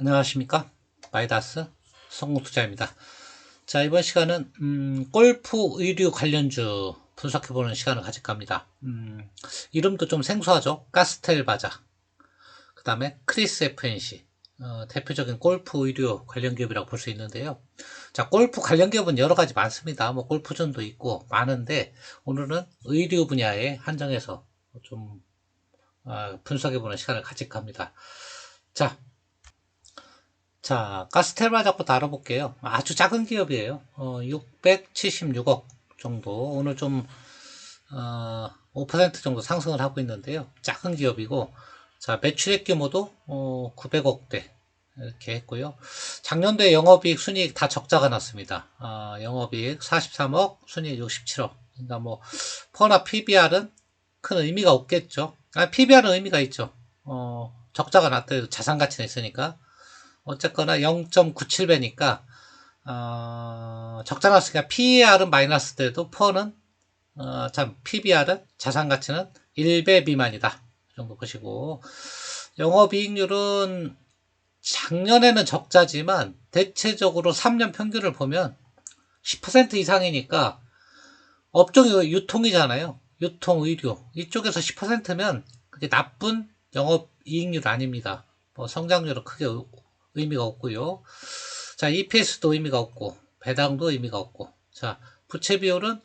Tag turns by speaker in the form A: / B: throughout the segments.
A: 안녕하십니까? 마이다스 성공투자입니다. 자 이번 시간은 음, 골프 의류 관련주 분석해보는 시간을 가질까 합니다. 음, 이름도 좀 생소하죠? 가스텔 바자. 그 다음에 크리스 FNC 어, 대표적인 골프 의류 관련 기업이라고 볼 수 있는데요. 자 골프 관련 기업은 여러 가지 많습니다. 뭐 골프존도 있고 많은데 오늘은 의류 분야에 한정해서 좀 어, 분석해보는 시간을 가질까 합니다. 자 자, 가스텔바작부터 알아볼게요. 아주 작은 기업이에요. 어, 676억 정도. 오늘 좀, 어, 5% 정도 상승을 하고 있는데요. 작은 기업이고, 자, 매출액 규모도, 어, 900억대. 이렇게 했고요. 작년도에 영업이익, 순이익 다 적자가 났습니다. 어, 영업이익 43억, 순이익 67억. 그러니까 뭐, 퍼나 PBR은 큰 의미가 없겠죠. 아, PBR은 의미가 있죠. 어, 적자가 났더라도 자산 가치는 있으니까. 어쨌거나 0.97배니까 어, 적자 났으니까 PER은 마이너스 돼도 퍼는 어, 참 PBR은 자산 가치는 1배 미만이다. 이 정도 보시고 영업 이익률은 작년에는 적자지만 대체적으로 3년 평균을 보면 10% 이상이니까 업종이 유통이잖아요. 유통, 의료 이쪽에서 10%면 그게 나쁜 영업 이익률 아닙니다. 뭐 성장률은 크게 의미가 없고요. 자, EPS도 의미가 없고, 배당도 의미가 없고, 자, 부채 비율은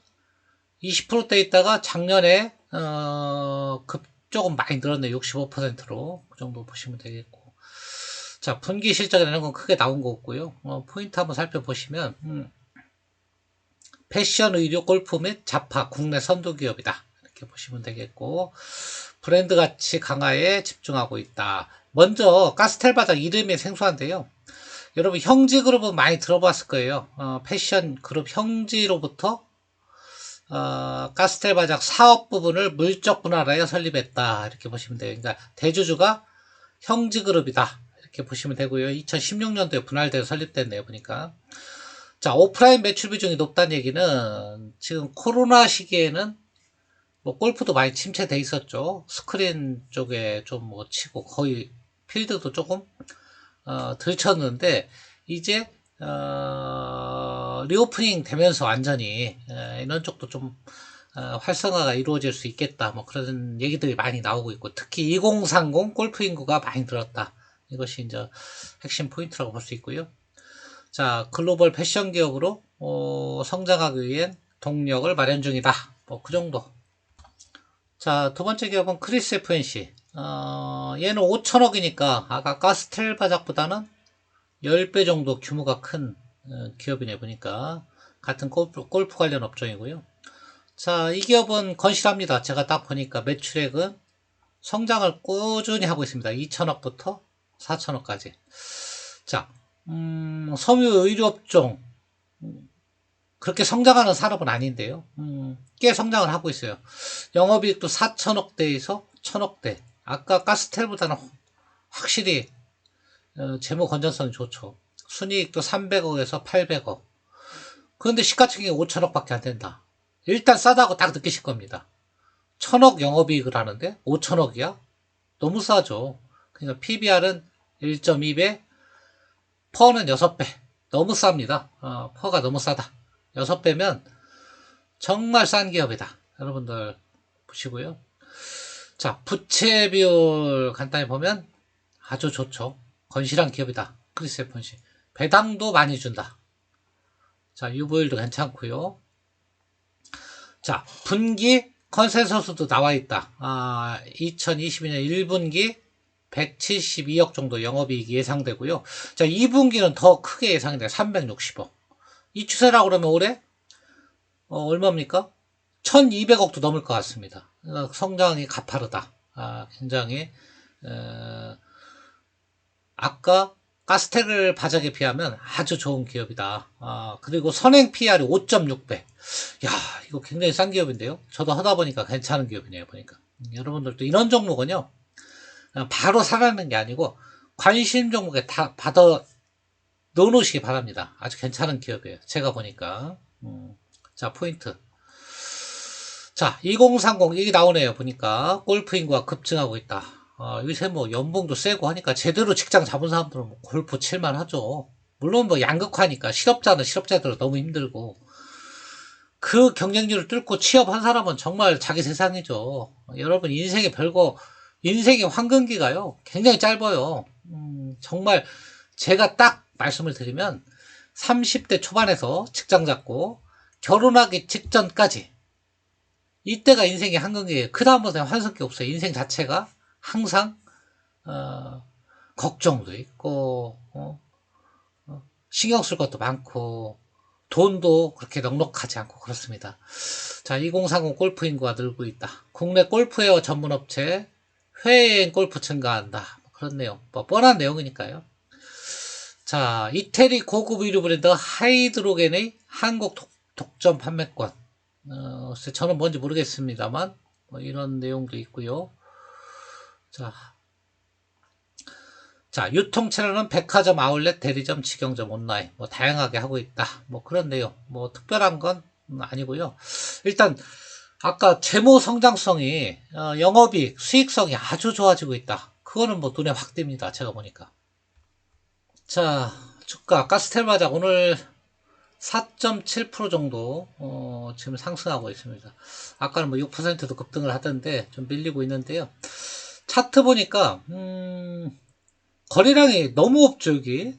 A: 20%대 있다가 작년에, 어, 급, 조금 많이 늘었네. 65%로. 그 정도 보시면 되겠고. 자, 분기 실적이라는 건 크게 나온 거 없고요. 어, 포인트 한번 살펴보시면, 음, 패션, 의료, 골프 및 자파, 국내 선도 기업이다. 이렇게 보시면 되겠고, 브랜드 가치 강화에 집중하고 있다. 먼저 가스텔바자 이름이 생소한데요. 여러분 형지 그룹은 많이 들어봤을 거예요. 어, 패션 그룹 형지로부터 어, 가스텔바작 사업 부분을 물적 분할하여 설립했다. 이렇게 보시면 돼요. 그러니까 대주주가 형지 그룹이다. 이렇게 보시면 되고요. 2016년도에 분할돼서 설립됐네요. 보니까. 자, 오프라인 매출 비중이 높다는 얘기는 지금 코로나 시기에는 뭐 골프도 많이 침체돼 있었죠. 스크린 쪽에 좀 뭐 치고 거의 필드도 조금 어, 들쳤는데 이제 어, 리오프닝 되면서 완전히 에, 이런 쪽도 좀 어, 활성화가 이루어질 수 있겠다 뭐 그런 얘기들이 많이 나오고 있고 특히 2030 골프 인구가 많이 늘었다. 이것이 이제 핵심 포인트라고 볼 수 있고요. 자 글로벌 패션 기업으로 어, 성장하기 위한 동력을 마련 중이다. 뭐 그 정도. 자 두 번째 기업은 크리스 FNC 어, 얘는 5천억이니까 아까 가스텔 바작보다는 10배 정도 규모가 큰 어, 기업이네 보니까 같은 골프, 골프 관련 업종이고요. 자, 이 기업은 건실합니다. 제가 딱 보니까 매출액은 성장을 꾸준히 하고 있습니다. 2천억부터 4천억까지. 자, 음, 섬유 의료업종 음, 그렇게 성장하는 산업은 아닌데요. 음, 꽤 성장을 하고 있어요. 영업이익도 4천억대에서 1천억대. 아까 가스텔보다는 확실히 어, 재무 건전성이 좋죠. 순이익도 300억에서 800억. 그런데 시가총액이 5천억밖에 안 된다. 일단 싸다고 딱 느끼실 겁니다. 천억 영업이익을 하는데 5천억이야? 너무 싸죠. 그러니까 PBR은 1.2배, 퍼는 6배. 너무 쌉니다. 어, 퍼가 너무 싸다. 6배면 정말 싼 기업이다. 여러분들 보시고요. 자, 부채 비율 간단히 보면 아주 좋죠. 건실한 기업이다. 크리스 에펀시. 배당도 많이 준다. 자, 유보율도 괜찮고요. 자, 분기 컨센서스도 나와 있다. 아, 2022년 1분기 172억 정도 영업이익이 예상되고요. 자, 2분기는 더 크게 예상이 돼. 360억. 이 추세라고 그러면 올해 어, 얼마입니까? 1200억도 넘을 것 같습니다. 어, 성장이 가파르다. 아, 굉장히 어, 아까 가스텍을 바작에 비하면 아주 좋은 기업이다. 아, 그리고 선행 PR이 5.6배. 야, 이거 굉장히 싼 기업인데요. 저도 하다 보니까 괜찮은 기업이네요. 보니까 음, 여러분들도 이런 종목은요. 어, 바로 사라는 게 아니고 관심 종목에 다 받아 넣어놓으시기 바랍니다. 아주 괜찮은 기업이에요. 제가 보니까. 음, 자, 포인트. 자, 2030 이게 나오네요. 보니까 골프 인구가 급증하고 있다. 아, 요새 뭐 연봉도 세고 하니까 제대로 직장 잡은 사람들은 뭐 골프 칠만 하죠. 물론 뭐 양극화니까 실업자는 실업자대로 너무 힘들고 그 경쟁률을 뚫고 취업한 사람은 정말 자기 세상이죠. 여러분 인생의 별거 인생의 황금기가요 굉장히 짧아요. 음, 정말 제가 딱 말씀을 드리면 30대 초반에서 직장 잡고 결혼하기 직전까지 이때가 인생의 한강이에요. 그 다음부터는 환승기 없어요. 인생 자체가 항상 어, 걱정도 있고 어, 어, 신경 쓸 것도 많고 돈도 그렇게 넉넉하지 않고 그렇습니다. 자, 2030 골프 인구가 늘고 있다. 국내 골프웨어 전문업체 해외여행 골프 증가한다. 뭐 그런 내용, 뭐 뻔한 내용이니까요. 자, 이태리 고급 의류 브랜드 하이드로겐의 한국 독, 독점 판매권. 어, 저는 뭔지 모르겠습니다만, 뭐 이런 내용도 있고요. 자, 자, 유통 채널은 백화점, 아울렛, 대리점, 직영점, 온라인, 뭐 다양하게 하고 있다. 뭐 그런 내용, 뭐 특별한 건 아니고요. 일단 아까 재무 성장성이 어, 영업이익, 수익성이 아주 좋아지고 있다. 그거는 뭐 눈에 확 띕니다. 제가 보니까. 자, 주가 가스텔마자 오늘 4.7% 정도 어, 지금 상승하고 있습니다. 아까는 뭐 6%도 급등을 하던데 좀 밀리고 있는데요. 차트 보니까 음, 거래량이 너무 없죠 여기.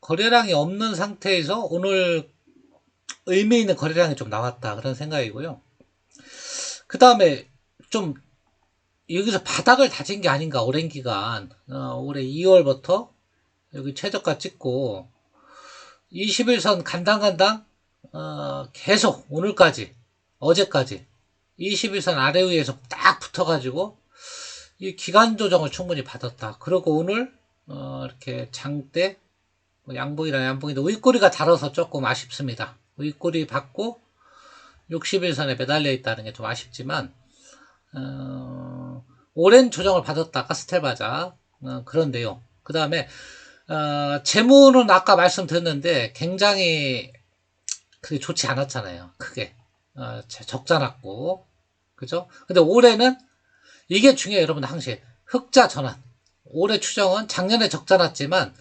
A: 거래량이 없는 상태에서 오늘 의미 있는 거래량이 좀 나왔다 그런 생각이고요. 그 다음에 좀 여기서 바닥을 다진 게 아닌가 오랜 기간 어, 올해 2월부터 여기 최저가 찍고 21선 간당간당 어, 계속 오늘까지 어제까지 21선 아래 위에서 딱 붙어가지고 이 기간 조정을 충분히 받았다. 그리고 오늘 어, 이렇게 장대 뭐 양봉이나 양봉인데 윗꼬리가 달아서 조금 아쉽습니다. 윗꼬리 받고 61선에 매달려 있다는 게 좀 아쉽지만 어, 오랜 조정을 받았다. 가스텔바자 어, 그런데요. 그 다음에 어, 재무는 아까 말씀드렸는데 굉장히 그게 좋지 않았잖아요. 크게 어, 적자 났고 그죠? 근데 올해는 이게 중요해요, 여러분 항상 흑자 전환. 올해 추정은 작년에 적자 났지만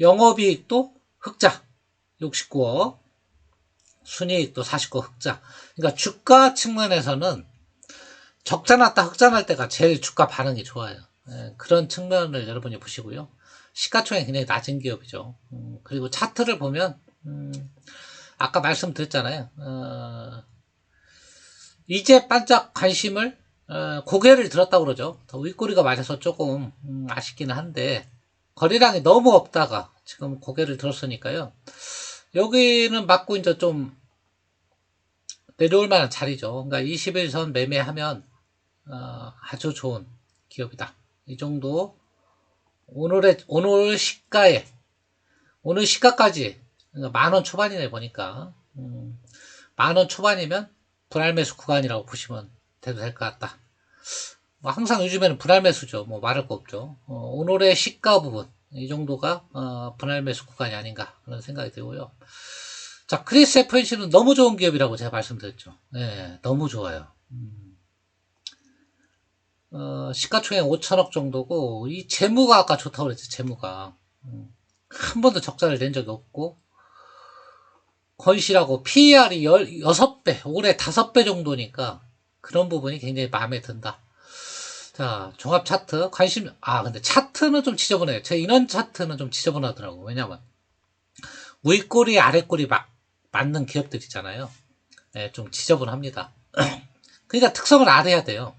A: 영업이익도 흑자 69억, 순이익도 49억 흑자. 그러니까 주가 측면에서는 적자 났다 흑자 날 때가 제일 주가 반응이 좋아요. 예, 그런 측면을 여러분이 보시고요. 시가총액 굉장히 낮은 기업이죠. 음, 그리고 차트를 보면 음, 아까 말씀드렸잖아요. 어, 이제 반짝 관심을 어, 고개를 들었다고 그러죠. 더 윗꼬리가 맞아서 조금 음, 아쉽기는 한데 거래량이 너무 없다가 지금 고개를 들었으니까요. 여기는 맞고 이제 좀 내려올 만한 자리죠. 그러니까 21선 매매하면 어, 아주 좋은 기업이다. 이 정도 오늘의 오늘 시가에 오늘 시가까지 그러니까 만원 초반이네 보니까 음, 만원 초반이면 분할 매수 구간이라고 보시면 돼도 될 것 같다. 뭐 항상 요즘에는 분할 매수죠. 뭐 말할 거 없죠. 어, 오늘의 시가 부분 이 정도가 어, 분할 매수 구간이 아닌가 그런 생각이 들고요. 자 크리스 FNC는 너무 좋은 기업이라고 제가 말씀드렸죠. 네, 너무 좋아요. 음. 어, 시가총액 5천억 정도고 이 재무가 아까 좋다고 그랬죠. 재무가 음. 한 번도 적자를 낸 적이 없고 건실하고 PER이 6배 올해 5배 정도니까 그런 부분이 굉장히 마음에 든다. 자, 종합 차트, 관심, 아, 근데 차트는 좀 지저분해요. 제 인원 차트는 좀 지저분하더라고. 왜냐면, 윗꼬리, 아랫꼬리 막, 맞는 기업들 있잖아요. 네, 좀 지저분합니다. 그러니까 특성을 알아야 돼요.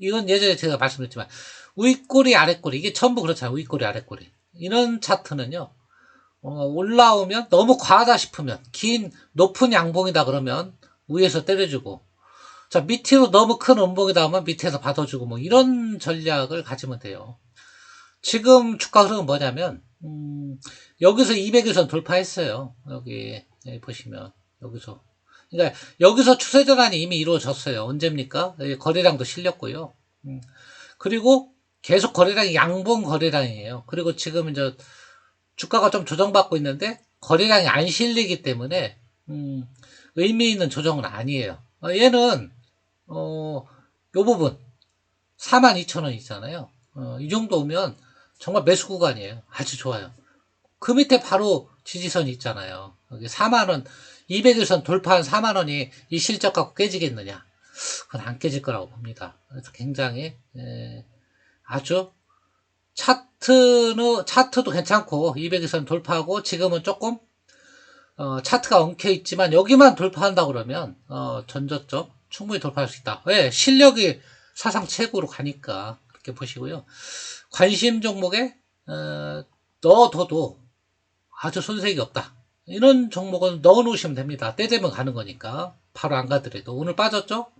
A: 이건 예전에 제가 말씀드렸지만, 윗꼬리, 아랫꼬리, 이게 전부 그렇잖아요. 윗꼬리, 아랫꼬리. 이런 차트는요, 어, 올라오면 너무 과하다 싶으면, 긴, 높은 양봉이다 그러면, 위에서 때려주고, 자, 밑으로 너무 큰 음봉이 나오면 밑에서 받아주고 뭐 이런 전략을 가지면 돼요. 지금 주가 흐름은 뭐냐면, 음, 여기서 200일선 돌파했어요. 여기, 여기 보시면, 여기서. 그러니까 여기서 추세 전환이 이미 이루어졌어요. 언제입니까? 거래량도 실렸고요. 음, 그리고 계속 거래량이 양봉 거래량이에요. 그리고 지금 이제 주가가 좀 조정받고 있는데 거래량이 안 실리기 때문에 음, 의미 있는 조정은 아니에요. 어, 얘는 어, 요 부분 42,000원 있잖아요. 어, 이 정도 오면 정말 매수 구간이에요. 아주 좋아요. 그 밑에 바로 지지선이 있잖아요. 여기 4만원, 200일선 돌파한 4만원이 이 실적 갖고 깨지겠느냐. 그건 안 깨질 거라고 봅니다. 그래서 굉장히, 에, 아주 차트는, 차트도 괜찮고, 200일선 돌파하고, 지금은 조금, 어, 차트가 엉켜 있지만, 여기만 돌파한다 그러면, 어, 전저점 충분히 돌파할 수 있다. 왜? 실력이 사상 최고로 가니까. 그렇게 보시고요. 관심 종목에, 어, 넣어둬도 아주 손색이 없다. 이런 종목은 넣어 놓으시면 됩니다. 때 되면 가는 거니까. 바로 안 가더라도. 오늘 빠졌죠?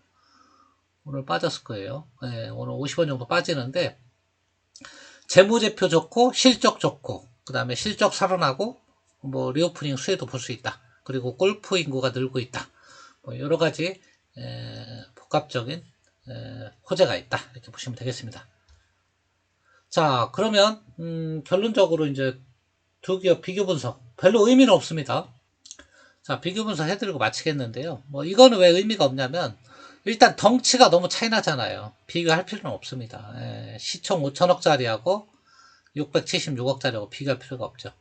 A: 오늘 빠졌을 거예요. 예, 오늘 50원 정도 빠지는데, 재무제표 좋고, 실적 좋고, 그 다음에 실적 살아나고, 뭐, 리오프닝 수혜도 볼 수 있다. 그리고 골프 인구가 늘고 있다. 뭐, 여러 가지, 에, 복합적인, 에, 호재가 있다. 이렇게 보시면 되겠습니다. 자, 그러면, 음, 결론적으로 이제 두 기업 비교 분석. 별로 의미는 없습니다. 자, 비교 분석 해드리고 마치겠는데요. 뭐, 이거는 왜 의미가 없냐면, 일단 덩치가 너무 차이 나잖아요. 비교할 필요는 없습니다. 예, 시총 5천억짜리하고 676억짜리하고 비교할 필요가 없죠.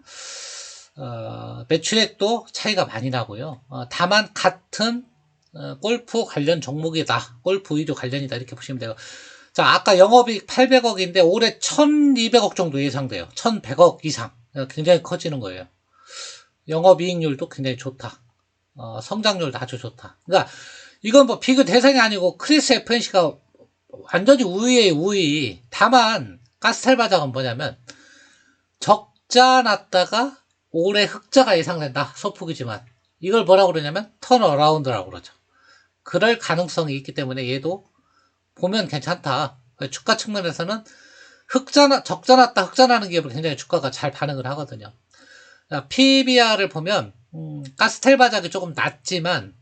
A: 어, 매출액도 차이가 많이 나고요. 어, 다만 같은 어, 골프 관련 종목이다. 골프 의료 관련이다. 이렇게 보시면 돼요. 자, 아까 영업이익 800억인데 올해 1200억 정도 예상돼요. 1100억 이상. 어, 굉장히 커지는 거예요. 영업이익률도 굉장히 좋다. 어, 성장률도 아주 좋다. 그러니까 이건 뭐 비교 대상이 아니고 크리스 FNC가 완전히 우위에 우위. 다만 가스텔 바닥은 뭐냐면 적자 났다가 올해 흑자가 예상된다. 소폭이지만 이걸 뭐라고 그러냐면 턴어라운드라고 그러죠. 그럴 가능성이 있기 때문에 얘도 보면 괜찮다. 주가 측면에서는 흑자, 적자 났다, 흑자 나는 기업은 굉장히 주가가 잘 반응을 하거든요. PBR을 보면, 음, 가스텔 바닥이 조금 낮지만,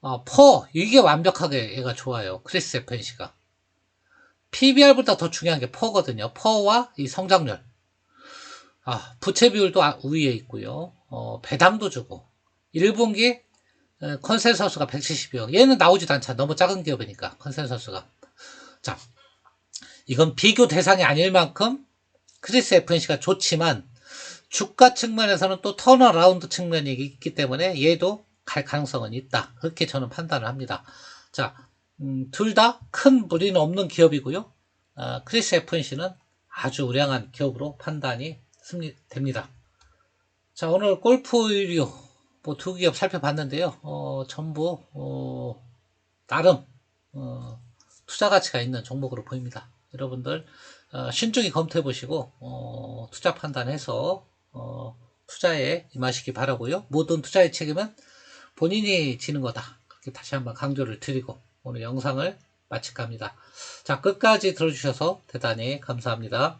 A: 어, 퍼, 이게 완벽하게 얘가 좋아요. 크리스 FNC가. PBR보다 더 중요한 게 퍼거든요. 퍼와 이 성장률. 아, 부채 비율도 아- 우위에 있고요. 어, 배당도 주고. 1분기 컨센서스가 170여. 얘는 나오지도 않잖아. 너무 작은 기업이니까, 컨센서스가. 자, 이건 비교 대상이 아닐 만큼 크리스 FNC가 좋지만 주가 측면에서는 또 턴어라운드 측면이 있기 때문에 얘도 갈 가능성은 있다. 그렇게 저는 판단을 합니다. 자, 음, 둘 다 큰 무리는 없는 기업이고요. 아, 크리스 FNC는 아주 우량한 기업으로 판단이 됩니다. 자, 오늘 골프 의류 뭐 두 기업 살펴봤는데요. 어, 전부 어, 나름 어, 투자 가치가 있는 종목으로 보입니다. 여러분들 어, 신중히 검토해 보시고 어, 투자 판단해서 어, 투자에 임하시기 바라고요. 모든 투자의 책임은 본인이 지는 거다. 그렇게 다시 한번 강조를 드리고 오늘 영상을 마칠까 합니다. 자, 끝까지 들어주셔서 대단히 감사합니다.